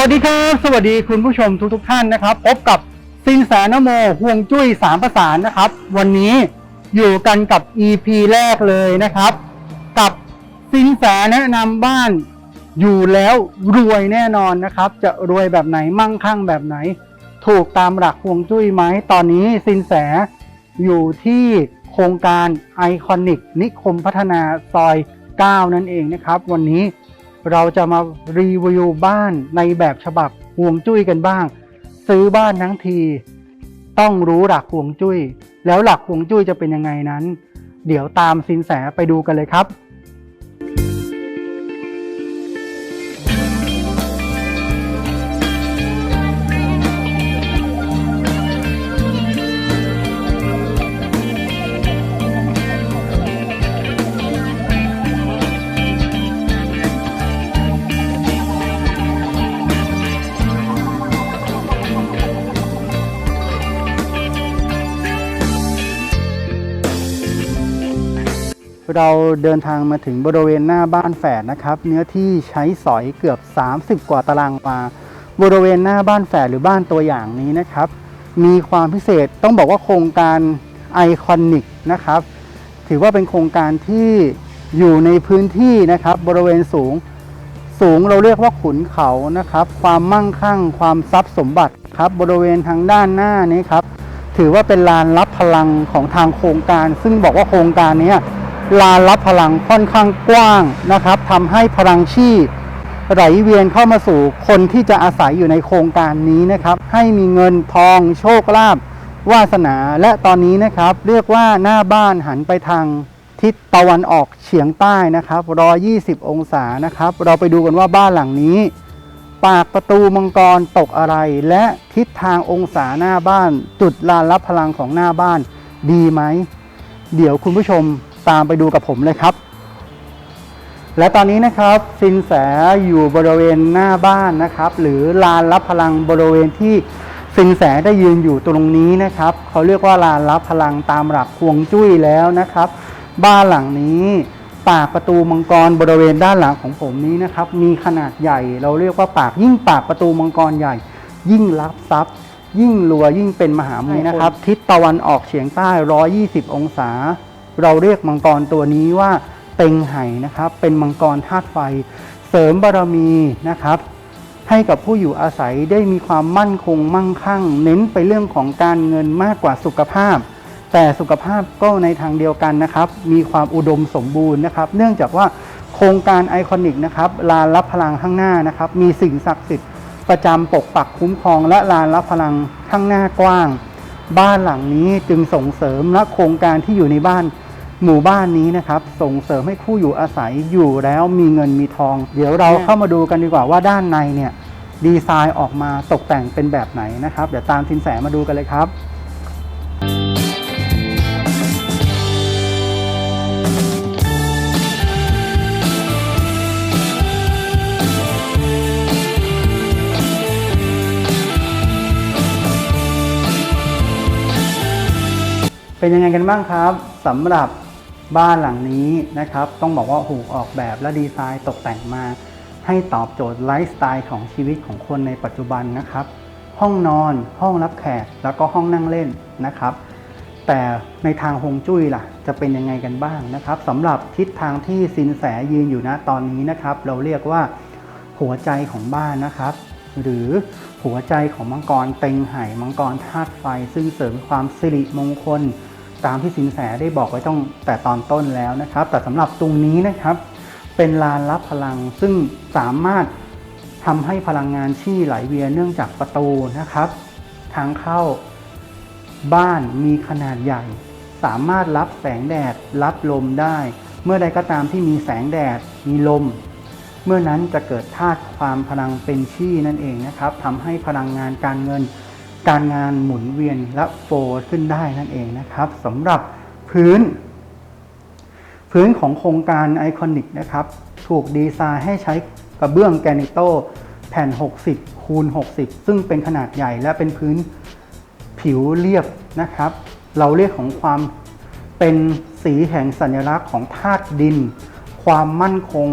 วัสดีครับ สวัสดีคุณผู้ชมทุกๆท่านนะครับ พบกับสินแสนโมห่วงจุ้ยสามประสานนะครับ วันนี้อยู่กันกับ EP แรกเลยนะครับ กับสินแสแนะนำบ้านอยู่แล้วรวยแน่นอนนะครับ จะรวยแบบไหนมั่งคั่งแบบไหน ถูกตามหลักห่วงจุ้ยไหมตอนนี้สินแสอยู่ที่โครงการไอคอนิกนิคมพัฒนาซอย 9 นั่นเองนะครับ วันนี้ เราจะมารีวิวบ้านในแบบฉบับห่วงจุ้ยกันบ้าง ซื้อบ้านทั้งที ต้องรู้หลักห่วงจุ้ย แล้วหลักห่วงจุ้ยจะเป็นยังไงนั้น เดี๋ยวตามสินแสไปดูกันเลยครับ เราเดินทางมาถึงบริเวณหน้าบ้านแฝดนะครับ เนื้อที่ใช้สอยเกือบ 30 กว่าตารางวาบริเวณหน้าบ้านแฝดหรือบ้านตัวอย่างนี้นะครับ มีความพิเศษต้องบอกว่าโครงการไอคอนิกนะครับ ถือว่าเป็นโครงการที่อยู่ในพื้นที่นะครับ บริเวณสูงสูงเราเรียกว่าขุนเขานะครับ ความมั่งคั่ง ความทรัพย์สมบัติครับบริเวณทางด้านหน้านี้ครับ ถือว่าเป็นลานรับพลังของทางโครงการ ซึ่งบอกว่าโครงการนี้ ลานรับพลังค่อนข้างกว้างนะครับทำให้พลังชีพไหลเวียนเข้ามาสู่คนที่จะอาศัยอยู่ในโครงการนี้นะครับ ให้มีเงินทองโชคลาภวาสนาและตอนนี้นะครับ เรียกว่าหน้าบ้านหันไปทางทิศตะวันออกเฉียงใต้นะครับ120 องศานะครับ เราไปดูกันว่าบ้านหลังนี้ ปากประตูมังกรตกอะไร และทิศทางองศาหน้าบ้าน จุดลานรับพลังของหน้าบ้านดีไหม เดี๋ยวคุณผู้ชม ตามไปดูกับผมเลยครับ และตอนนี้นะครับสินแสอยู่บริเวณหน้าบ้านนะครับ หรือลานรับพลังบริเวณที่สินแสได้ยืนอยู่ตรงนี้นะครับเขาเรียกว่าลานรับพลังตามหลักควงจุ้ยแล้วนะครับ บ้านหลังนี้ปากประตูมังกรบริเวณด้านหลังของผมนี้นะครับ มีขนาดใหญ่ เราเรียกว่าปากยิ่งปากประตูมังกรใหญ่ ยิ่งรับทรัพย์ ยิ่งรวยยิ่งเป็นมหาเมยนะครับ ทิศตะวันออกเฉียงใต้ 120 องศา เราเรียกมังกรตัวนี้ว่าเต็งไห่นะครับ เป็นมังกรธาตุไฟ เสริมบารมีนะครับ ให้กับผู้อยู่อาศัยได้มีความมั่นคงมั่งคั่ง เน้นไปเรื่องของการเงินมากกว่าสุขภาพ แต่สุขภาพก็ในทางเดียวกันนะครับ มีความอุดมสมบูรณ์นะครับ เนื่องจากว่าโครงการไอคอนิกนะครับลานรับพลังข้างหน้านะครับ มีสิ่งศักดิ์สิทธิ์ประจำปกปักคุ้มครอง และลานรับพลังข้างหน้ากว้าง บ้านหลังนี้จึงส่งเสริมและโครงการที่อยู่ในบ้าน หมู่บ้านนี้นะครับส่งเสริมให้ผู้อยู่อาศัยอยู่แล้วมีเงินมีทอง เดี๋ยวเราเข้ามาดูกันดีกว่าว่าด้านในเนี่ยดีไซน์ออกมาตกแต่งเป็นแบบไหนนะครับเดี๋ยวตามสินแสมาดูกันเลยครับเป็นยังไงกันบ้างครับสำหรับ บ้านหลังนี้นะครับ ต้องบอกว่าถูกออกแบบและดีไซน์ตกแต่งมา ให้ตอบโจทย์ไลฟ์สไตล์ของชีวิตของคนในปัจจุบันนะครับ ห้องนอน ห้องรับแขก แล้วก็ห้องนั่งเล่นนะครับ แต่ในทางฮงจุ้ยล่ะ จะเป็นยังไงกันบ้างนะครับสำหรับทิศทางที่สินแสยืนอยู่นะตอนนี้นะครับ เราเรียกว่าหัวใจของบ้านนะครับ หรือหัวใจของมังกรเต็งไห่มังกรธาตุไฟ ซึ่งเสริมความสิริมงคล ตามที่สินแสได้บอกไว้ต้องแต่ตอนต้นแล้วนะครับ แต่สำหรับตรงนี้นะครับ เป็นลานรับพลังซึ่งสามารถทำให้พลังงานชี่ไหลเวียนเนื่องจากประตูนะครับ ทางเข้าบ้านมีขนาดใหญ่ สามารถรับแสงแดดรับลมได้ เมื่อใดก็ตามที่มีแสงแดดมีลม เมื่อนั้นจะเกิดธาตุความพลังเป็นชี่นั่นเองนะครับทำให้พลังงานการเงิน การงานหมุนเวียนและโฟร์ขึ้นได้นั่นเองนะครับสำหรับพื้น พื้นของโครงการไอคอนิกนะครับ ถูกดีไซน์ให้ใช้กระเบื้องแกรนิโตแผ่น 60 คูณ 60 ซึ่งเป็นขนาดใหญ่และเป็นพื้นผิวเรียบนะครับ เราเรียกของความเป็นสีแห่งสัญลักษณ์ของธาตุดิน ความมั่นคง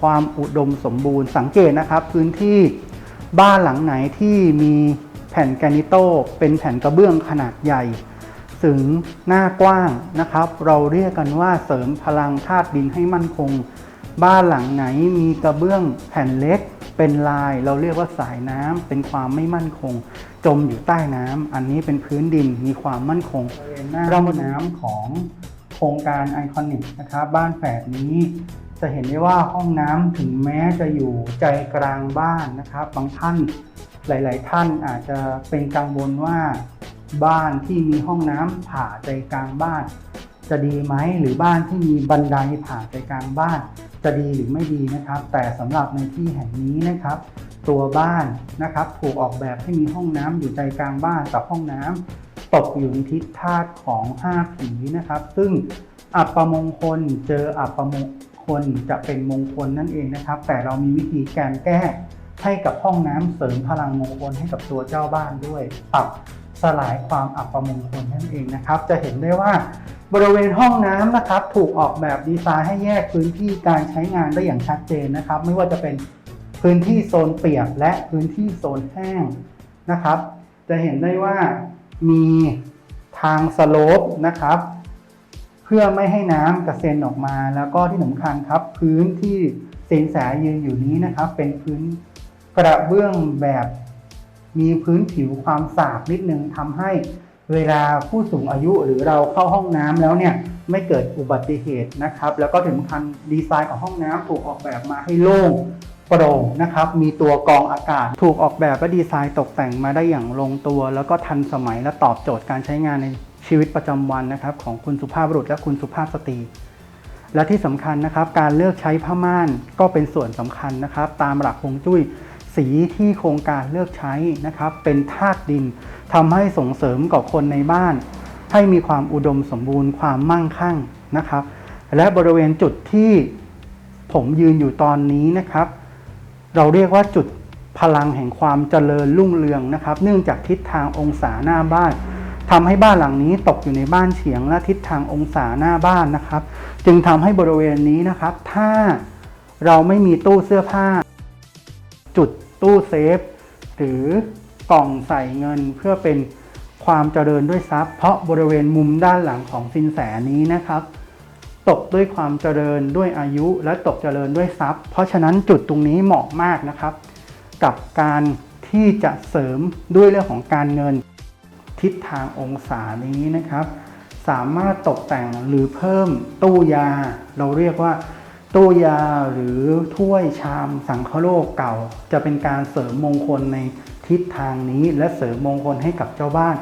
ความอุดมสมบูรณ์ สังเกตนะครับ พื้นที่บ้านหลังไหนที่มี แผ่นแกนิโตเป็นแผ่นกระเบื้องขนาดใหญ่สึงหน้ากว้างนะครับ เราเรียกกันว่าเสริมพลังธาตุดินให้มั่นคง บ้านหลังไหนมีกระเบื้องแผ่นเล็ก เป็นลาย เราเรียกว่าสายน้ำเป็นความไม่มั่นคง จมอยู่ใต้น้ำอันนี้เป็นพื้นดินมีความมั่นคงเรามาน้ำของโครงการไอคอนิกนะครับ บ้านแฝดนี้จะเห็นได้ว่าห้องน้ำถึงแม้จะอยู่ใจกลางบ้านนะครับ บางท่าน หลาย ๆ ท่านอาจจะเป็นกังวลว่าบ้านที่มีห้องน้ำผ่าใจกลางบ้าน จะดีไหมหรือบ้านที่มีบันไดผ่าใจกลางบ้าน จะดีหรือไม่ดีนะครับ แต่สำหรับในที่แห่งนี้นะครับ ตัวบ้านนะครับถูกออกแบบให้มีห้องน้ำอยู่ใจกลางบ้านกับห้องน้ำตกอยู่ในทิศธาตุของห้าผีนะครับ ซึ่งอัปมงคลเจออัปมงคลจะเป็นมงคลนั่นเองนะครับ แต่เรามีวิธีการแก้ ให้กับห้องน้ำเสริมพลังมงคลให้กับตัวเจ้าบ้านด้วยปรับสลายความอัปมงคลนั่นเองนะครับ จะเห็นได้ว่าบริเวณห้องน้ำนะครับ ถูกออกแบบดีไซน์ให้แยกพื้นที่การใช้งานได้อย่างชัดเจนนะครับ ไม่ว่าจะเป็นพื้นที่โซนเปียกและพื้นที่โซนแห้งนะครับ จะเห็นได้ว่ามีทางสโลปนะครับ เพื่อไม่ให้น้ำกระเซ็นออกมา แล้วก็ที่สำคัญครับ พื้นที่สินแสยืนอยู่นี้นะครับ เป็นพื้น กระเบื้องแบบมีพื้นผิวความสาบนิดนึงทำให้เวลาผู้สูงอายุหรือเราเข้าห้องน้ำแล้วเนี่ยไม่เกิดอุบัติเหตุนะครับ แล้วก็ถึงสำคัญดีไซน์ของห้องน้ำถูกออกแบบมาให้โล่งโปร่งนะครับ มีตัวกรองอากาศ ถูกออกแบบและดีไซน์ตกแต่งมาได้อย่างลงตัว แล้วก็ทันสมัยและตอบโจทย์การใช้งานในชีวิตประจำวันนะครับ ของคุณสุภาพบุรุษและคุณสุภาพสตรี และที่สำคัญนะครับ การเลือกใช้ผ้าม่านก็เป็นส่วนสำคัญนะครับ ตามหลักฮวงจุ้ย สีที่โครงการเลือกใช้นะครับ เป็นธาตุดินทำให้ส่งเสริมกับคนในบ้าน ให้มีความอุดมสมบูรณ์ความมั่งคั่งนะครับ และบริเวณจุดที่ผมยืนอยู่ตอนนี้นะครับ เราเรียกว่าจุดพลังแห่งความเจริญรุ่งเรืองนะครับ เนื่องจากทิศทางองศาหน้าบ้านทำให้บ้านหลังนี้ตกอยู่ในบ้านเฉียงและทิศทางองศาหน้าบ้านนะครับ จึงทำให้บริเวณนี้นะครับ ถ้าเราไม่มีตู้เสื้อผ้า จุด ตู้เซฟ หรือกล่องใส่เงินเพื่อเป็นความเจริญด้วยทรัพย์ เพราะบริเวณมุมด้านหลังของสินแสนี้นะครับ ตกด้วยความเจริญด้วยอายุ และตกเจริญด้วยทรัพย์ เพราะฉะนั้นจุดตรงนี้เหมาะมากนะครับ กับการที่จะเสริมด้วยเรื่องของการเงินทิศทางองศานี้นะครับ สามารถตกแต่งหรือเพิ่มตู้ยา เราเรียกว่า ตู้ยาหรือถ้วยชามสังคโลกเก่า จะเป็นการเสริมมงคลในทิศทางนี้ และเสริมมงคลให้กับเจ้าบ้าน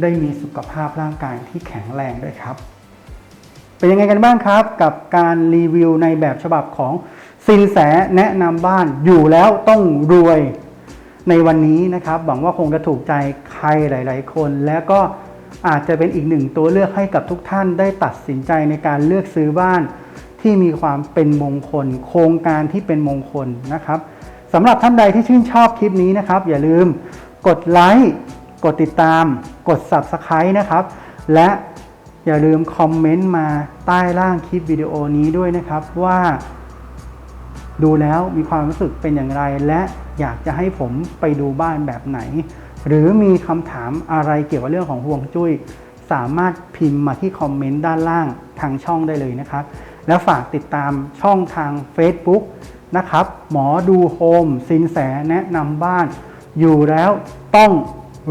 ได้มีสุขภาพร่างกายที่แข็งแรงด้วยครับ เป็นยังไงกันบ้างครับ กับการรีวิวในแบบฉบับของสินแสแนะนำบ้านอยู่แล้วต้องรวยในวันนี้นะครับหวังว่าคงจะถูกใจใครหลาย ๆ คน และก็อาจจะเป็นอีกหนึ่งตัวเลือกให้กับทุกท่านได้ตัดสินใจในการเลือกซื้อบ้าน ที่มีความเป็นมงคล โครงการที่เป็นมงคลนะครับสำหรับท่านใดที่ชื่นชอบคลิปนี้นะครับ อย่าลืมกดไลค์กดติดตาม กด Subscribe นะครับ และอย่าลืมคอมเมนต์มาใต้ล่างคลิปวิดีโอนี้ด้วยนะครับว่า ดูแล้วมีความรู้สึกเป็นอย่างไร และอยากจะให้ผมไปดูบ้านแบบไหน หรือมีคำถามอะไรเกี่ยวกับเรื่องของห่วงจุ้ย สามารถพิมพ์มาที่คอมเมนต์ด้านล่างทางช่องได้เลยนะครับ และฝากติดตามช่องทาง Facebook นะครับ หมอดูโฮมสินแสแนะนำบ้าน อยู่แล้วต้อง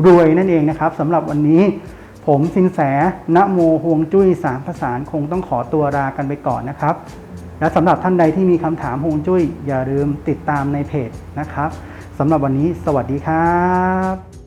รวยนั่นเองนะครับสำหรับวันนี้ ผมสินแสณโมห่วงจุ้ยสามประสานคงต้องขอตัวลากันไปก่อนนะครับ และสำหรับท่านใดที่มีคำถามฮวงจุ้ย อย่าลืมติดตามในเพจนะครับสำหรับวันนี้ สวัสดีครับ